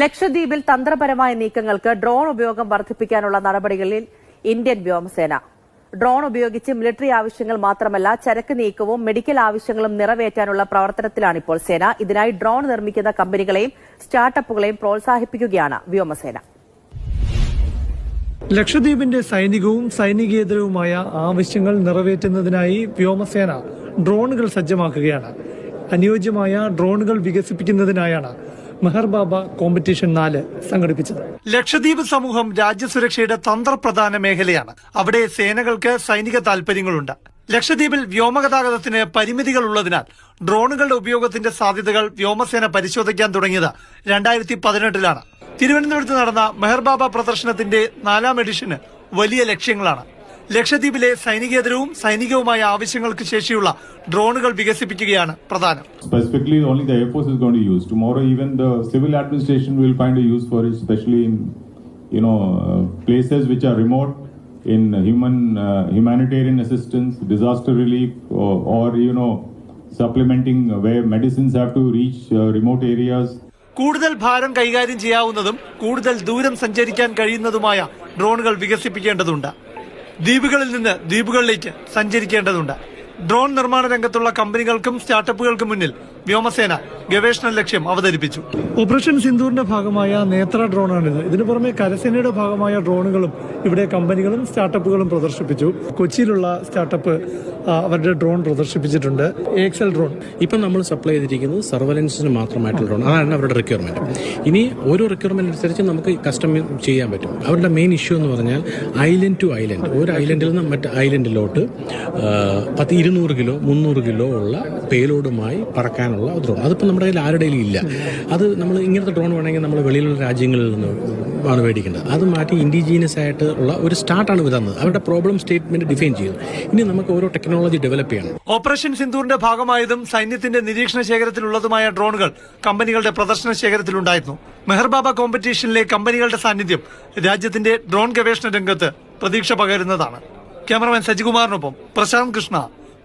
ലക്ഷദ്വീപിൽ തന്ത്രപരമായ നീക്കങ്ങൾക്ക് ഡ്രോൺ ഉപയോഗം വർദ്ധിപ്പിക്കാനുള്ള നടപടികളിൽ ഇന്ത്യൻ വ്യോമസേന. ഡ്രോൺ ഉപയോഗിച്ച് മിലിറ്ററി ആവശ്യങ്ങൾ മാത്രമല്ല ചരക്ക് നീക്കവും മെഡിക്കൽ ആവശ്യങ്ങളും നിറവേറ്റാനുള്ള പ്രവർത്തനത്തിലാണ് ഇപ്പോൾ സേന. ഇതിനായി ഡ്രോൺ നിർമ്മിക്കുന്ന കമ്പനികളെയും സ്റ്റാർട്ടപ്പുകളെയും പ്രോത്സാഹിപ്പിക്കുകയാണ് വ്യോമസേന. ലക്ഷദ്വീപിന്റെ സൈനികവും സൈനികേതരവുമായ ആവശ്യങ്ങൾ നിറവേറ്റുന്നതിനായി വ്യോമസേന ഡ്രോണുകൾ സജ്ജമാക്കുകയാണ്. അനുയോജ്യമായ ഡ്രോണുകൾ വികസിപ്പിക്കുന്നതിനായാണ് മെഹർ ബാബ കോമ്പറ്റീഷൻ നാല് സംഘടിപ്പിച്ചത്. ലക്ഷദ്വീപ് സമൂഹം രാജ്യസുരക്ഷയുടെ തന്ത്രപ്രധാന മേഖലയാണ്. അവിടെ സേനകൾക്ക് സൈനിക താൽപര്യങ്ങളുണ്ട്. ലക്ഷദ്വീപിൽ വ്യോമഗതാഗതത്തിന് പരിമിതികൾ ഉള്ളതിനാൽ ഡ്രോണുകളുടെ ഉപയോഗത്തിന്റെ സാധ്യതകൾ വ്യോമസേന പരിശോധിക്കാൻ തുടങ്ങിയത് രണ്ടായിരത്തി പതിനെട്ടിലാണ് തിരുവനന്തപുരത്ത് നടന്ന മെഹർബാബ പ്രദർശനത്തിന്റെ നാലാം എഡിഷന് വലിയ ലക്ഷ്യങ്ങളാണ്. ലക്ഷദ്വീപിലെ സൈനികേതരവും സൈനികവുമായ ആവശ്യങ്ങൾക്ക് ശേഷിയുള്ള ഡ്രോണുകൾ വികസിപ്പിക്കുകയാണ് പ്രധാനം. കൂടുതൽ ഭാരം കൈകാര്യം ചെയ്യാവുന്നതും കൂടുതൽ ദൂരം സഞ്ചരിക്കാൻ കഴിയുന്നതുമായ ഡ്രോണുകൾ വികസിപ്പിക്കേണ്ടതുണ്ട്. ദ്വീപുകളിൽ നിന്ന് ദ്വീപുകളിലേക്ക് സഞ്ചരിക്കേണ്ടതുണ്ട്. ഡ്രോൺ നിർമ്മാണ രംഗത്തുള്ള കമ്പനികൾക്കും സ്റ്റാർട്ടപ്പുകൾക്കും മുന്നിൽ വ്യോമസേന ഗവേഷണ ലക്ഷ്യം അവതരിപ്പിച്ചു. ഓപ്പറേഷൻ സിന്ദൂറിന്റെ ഭാഗമായ നേത്ര ഡ്രോണാണിത്. ഇതിനു പുറമെ കരസേനയുടെ ഭാഗമായ ഡ്രോണുകളും ഇവിടെ കമ്പനികളും സ്റ്റാർട്ടപ്പുകളും പ്രദർശിപ്പിച്ചു. കൊച്ചിയിലുള്ള സ്റ്റാർട്ടപ്പ് അവരുടെ ഡ്രോൺ പ്രദർശിപ്പിച്ചിട്ടുണ്ട്. Excel drone. ഇപ്പം നമ്മൾ സപ്ലൈ ചെയ്തിരിക്കുന്നത് സർവലൻസിന് മാത്രമായിട്ടുള്ള ഡ്രോൺ. അതാണ് അവരുടെ റിക്വയർമെന്റ് ഇനി ഓരോ റിക്വയർമെന്റ് അനുസരിച്ച് നമുക്ക് കസ്റ്റം ചെയ്യാൻ പറ്റും. അവരുടെ മെയിൻ ഇഷ്യൂ എന്ന് പറഞ്ഞാൽ ഐലൻഡ് ടു ഐലൻഡ് ഒരു ഐലൻഡിൽ നിന്ന് മറ്റ് ഐലൻഡിലോട്ട് പത്ത് ഇരുന്നൂറ് കിലോ മുന്നൂറ് കിലോ ഉള്ള പേലോഡുമായി പറക്കാനുള്ള ഡ്രോൺ അതിപ്പോൾ നമ്മുടെ കയ്യിൽ ആരുടെ ഇല്ല. അത് നമ്മൾ ഇങ്ങനത്തെ ഡ്രോൺ വേണമെങ്കിൽ നമ്മൾ വെളിയിലുള്ള രാജ്യങ്ങളിൽ നിന്ന് ആണ് മേടിക്കേണ്ടത്. അത് മാറ്റി ഇൻഡിജീനിയസ് ആയിട്ട് ഉള്ള ഒരു സ്റ്റാർട്ടാണ് വരുന്നത് അവരുടെ പ്രോബ്ലം സ്റ്റേറ്റ്മെന്റ് ഡിഫൈൻ ചെയ്യുന്നു. ഇനി നമുക്ക് ഓരോ ടെക്നോളജി ഡെവലപ്പ് ചെയ്യണം. ഓപ്പറേഷൻ സിന്ദൂറിന്റെ ഭാഗമായതും സൈന്യത്തിന്റെ നിരീക്ഷണ ശേഖരത്തിലുള്ളതുമായ ഡ്രോണുകൾ കമ്പനികളുടെ പ്രദർശന ശേഖരത്തിലുണ്ടായിരുന്നു. മെഹർബാബ കോമ്പറ്റീഷനിലെ കമ്പനികളുടെ സാന്നിധ്യം രാജ്യത്തിന്റെ ഡ്രോൺ ഗവേഷണ രംഗത്ത് പ്രതീക്ഷ പകരുന്നതാണ്. ക്യാമറമാൻ സജികുമാറിനൊപ്പം പ്രശാന്ത് കൃഷ്ണ.